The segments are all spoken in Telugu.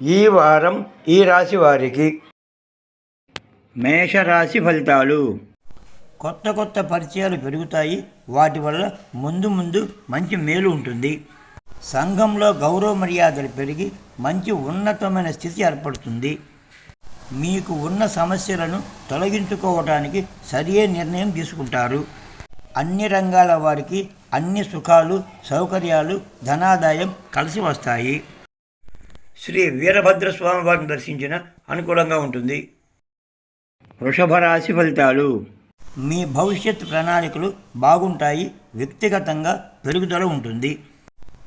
ఈ వారం ఈ రాశి వారికి మేషరాశి ఫలితాలు. కొత్త కొత్త పరిచయాలు పెరుగుతాయి. వాటి వల్ల ముందు ముందు మంచి మేలు ఉంటుంది. సంఘంలో గౌరవ మర్యాదలు పెరిగి మంచి ఉన్నతమైన స్థితి ఏర్పడుతుంది. మీకు ఉన్న సమస్యలను తొలగించుకోవటానికి సరియే నిర్ణయం తీసుకుంటారు. అన్ని రంగాల వారికి అన్ని సుఖాలు సౌకర్యాలు ధనాదాయం కలిసి వస్తాయి. శ్రీ వీరభద్ర స్వామి వారిని దర్శించిన అనుకూలంగా ఉంటుంది. వృషభ రాశి ఫలితాలు. మీ భవిష్యత్ ప్రణాళికలు బాగుంటాయి వ్యక్తిగతంగా పెరుగుదల ఉంటుంది.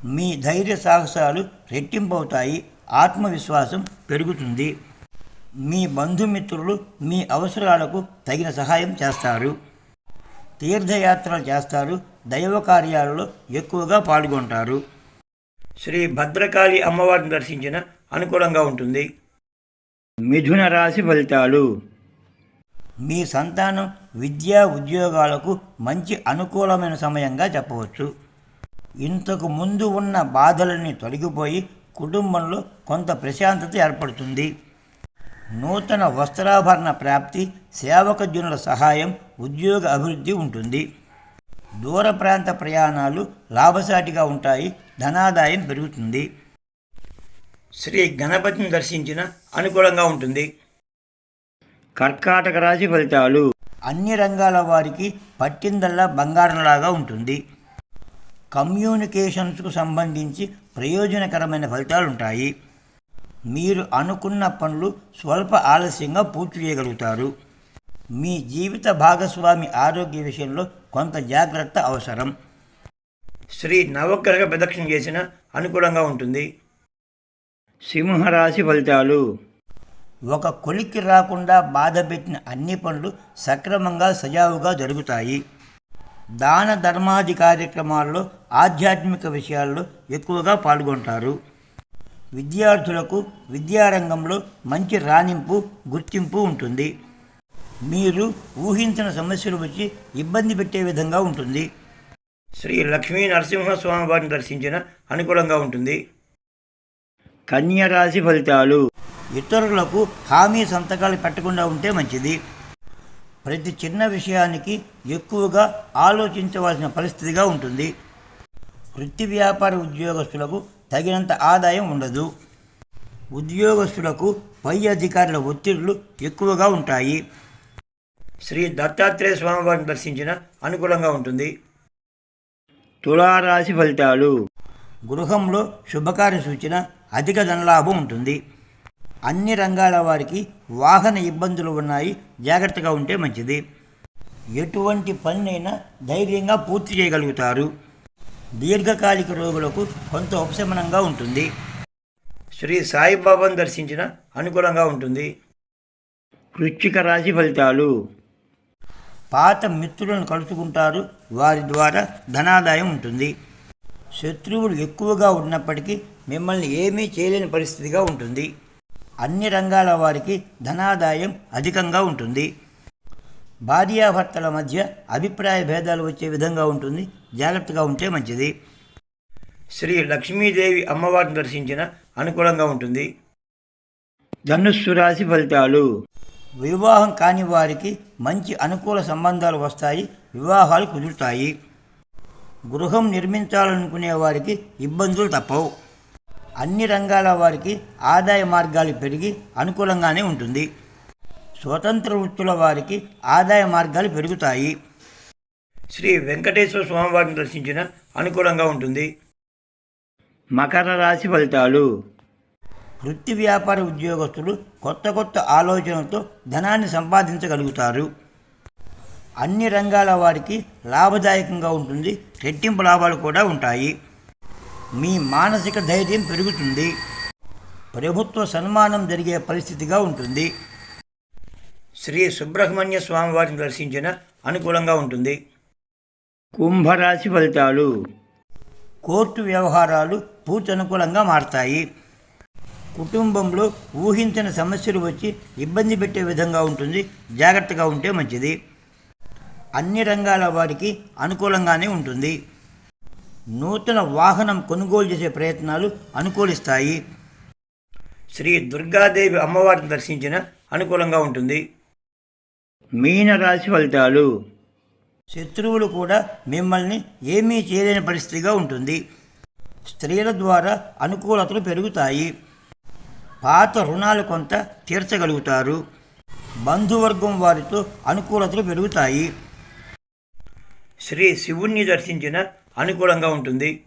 మీ ధైర్య సాహసాలు రెట్టింపవుతాయి ఆత్మవిశ్వాసం పెరుగుతుంది. మీ బంధుమిత్రులు మీ అవసరాలకు తగిన సహాయం చేస్తారు. తీర్థయాత్రలు చేస్తారు దైవ కార్యాలలో ఎక్కువగా పాల్గొంటారు. శ్రీ భద్రకాళి అమ్మవారిని దర్శించిన అనుకూలంగా ఉంటుంది. మిథున రాశి ఫలితాలు. మీ సంతానం విద్యా ఉద్యోగాలకు మంచి అనుకూలమైన సమయంగా చెప్పవచ్చు. ఇంతకు ముందు ఉన్న బాధలన్నీ తొలగిపోయి కుటుంబంలో కొంత ప్రశాంతత ఏర్పడుతుంది. నూతన వస్త్రాభరణ ప్రాప్తి సేవకజనుల సహాయం ఉద్యోగ అభివృద్ధి ఉంటుంది. దూర ప్రాంత ప్రయాణాలు లాభసాటిగా ఉంటాయి. ధనాదాయం పెరుగుతుంది. శ్రీ గణపతిని దర్శించిన అనుకూలంగా ఉంటుంది. కర్కాటక రాశి ఫలితాలు. అన్ని రంగాల వారికి పట్టిందల్లా బంగారంలాగా ఉంటుంది. కమ్యూనికేషన్స్కు సంబంధించి ప్రయోజనకరమైన ఫలితాలు ఉంటాయి మీరు అనుకున్న పనులు స్వల్ప ఆలస్యంగా పూర్తి చేయగలుగుతారు. మీ జీవిత భాగస్వామి ఆరోగ్య విషయంలో కొంత జాగ్రత్త అవసరం. శ్రీ నవగ్రహ ప్రదక్షిణ చేసిన అనుకూలంగా ఉంటుంది. సింహరాశి ఫలితాలు. ఒక కొలిక్కి రాకుండా బాధ పెట్టిన అన్ని పనులు సక్రమంగా సజావుగా జరుగుతాయి. దాన ధర్మాది కార్యక్రమాల్లో ఆధ్యాత్మిక విషయాల్లో ఎక్కువగా పాల్గొంటారు. విద్యార్థులకు విద్యారంగంలో మంచి రాణింపు గుర్తింపు ఉంటుంది. మీరు ఊహించిన సమస్యలు వచ్చి ఇబ్బంది పెట్టే విధంగా ఉంటుంది. శ్రీ లక్ష్మీ నరసింహస్వామి వారిని దర్శించిన అనుకూలంగా ఉంటుంది. కన్యరాశి ఫలితాలు. ఇతరులకు హామీ సంతకాలు పెట్టకుండా ఉంటే మంచిది. ప్రతి చిన్న విషయానికి ఎక్కువగా ఆలోచించవలసిన పరిస్థితిగా ఉంటుంది. వృత్తి వ్యాపార ఉద్యోగస్తులకు తగినంత ఆదాయం ఉండదు. ఉద్యోగస్తులకు పై అధికారుల ఒత్తిళ్ళు ఎక్కువగా ఉంటాయి. శ్రీ దత్తాత్రేయ స్వామి వారిని దర్శించిన అనుకూలంగా ఉంటుంది. తులారాశి ఫలితాలు. గృహంలో శుభకార్య సూచన అధిక ధనలాభం ఉంటుంది. అన్ని రంగాల వారికి వాహన ఇబ్బందులు ఉన్నాయి. జాగ్రత్తగా ఉంటే మంచిది. ఎటువంటి పనినైనా ధైర్యంగా పూర్తి చేయగలుగుతారు. దీర్ఘకాలిక రోగులకు కొంత ఉపశమనంగా ఉంటుంది. శ్రీ సాయిబాబాను దర్శించిన అనుకూలంగా ఉంటుంది. వృశ్చిక రాశి ఫలితాలు. పాత మిత్రులను కలుసుకుంటారు. వారి ద్వారా ధనాదాయం ఉంటుంది. శత్రువులు ఎక్కువగా ఉన్నప్పటికీ మిమ్మల్ని ఏమీ చేయలేని పరిస్థితిగా ఉంటుంది. అన్ని రంగాల వారికి ధనాదాయం అధికంగా ఉంటుంది. భార్యాభర్తల మధ్య అభిప్రాయ భేదాలు వచ్చే విధంగా ఉంటుంది. జాగ్రత్తగా ఉంటే మంచిది. శ్రీ లక్ష్మీదేవి అమ్మవారిని దర్శించిన అనుకూలంగా ఉంటుంది. ధనుస్సు రాశి ఫలితాలు. వివాహం కాని వారికి మంచి అనుకూల సంబంధాలు వస్తాయి వివాహాలు కుదురుతాయి. గృహం నిర్మించాలనుకునే వారికి ఇబ్బందులు తప్పవు. అన్ని రంగాల వారికి ఆదాయ మార్గాలు పెరిగి అనుకూలంగానే ఉంటుంది. స్వతంత్ర వృత్తుల వారికి ఆదాయ మార్గాలు పెరుగుతాయి. శ్రీ వెంకటేశ్వర స్వామివారిని దర్శించిన అనుకూలంగా ఉంటుంది. మకర రాశి ఫలితాలు. వృత్తి వ్యాపార ఉద్యోగస్తులు కొత్త కొత్త ఆలోచనలతో ధనాన్ని సంపాదించగలుగుతారు. అన్ని రంగాల వారికి లాభదాయకంగా ఉంటుంది రెట్టింపు లాభాలు కూడా ఉంటాయి. మీ మానసిక ధైర్యం పెరుగుతుంది. ప్రభుత్వ సన్మానం జరిగే పరిస్థితిగా ఉంటుంది. శ్రీ సుబ్రహ్మణ్య స్వామి వారిని దర్శించిన అనుకూలంగా ఉంటుంది. కుంభరాశి ఫలితాలు. కోర్టు వ్యవహారాలు పూర్తి అనుకూలంగా మారతాయి. కుటుంబంలో ఊహించిన సమస్యలు వచ్చి ఇబ్బంది పెట్టే విధంగా ఉంటుంది జాగ్రత్తగా ఉంటే మంచిది. అన్ని రంగాల వారికి అనుకూలంగానే ఉంటుంది. నూతన వాహనం కొనుగోలు చేసే ప్రయత్నాలు అనుకూలిస్తాయి. శ్రీ దుర్గాదేవి అమ్మవారిని దర్శించిన అనుకూలంగా ఉంటుంది. మీనరాశి ఫలితాలు. శత్రువులు కూడా మిమ్మల్ని ఏమీ చేయలేని పరిస్థితిగా ఉంటుంది. స్త్రీల ద్వారా అనుకూలతలు పెరుగుతాయి. పాత రుణాలు కొంత తీర్చగలుగుతారు. బంధువర్గం వారితో అనుకూలతలు పెరుగుతాయి. శ్రీ శివుణ్ణి దర్శించిన అనుకూలంగా ఉంటుంది.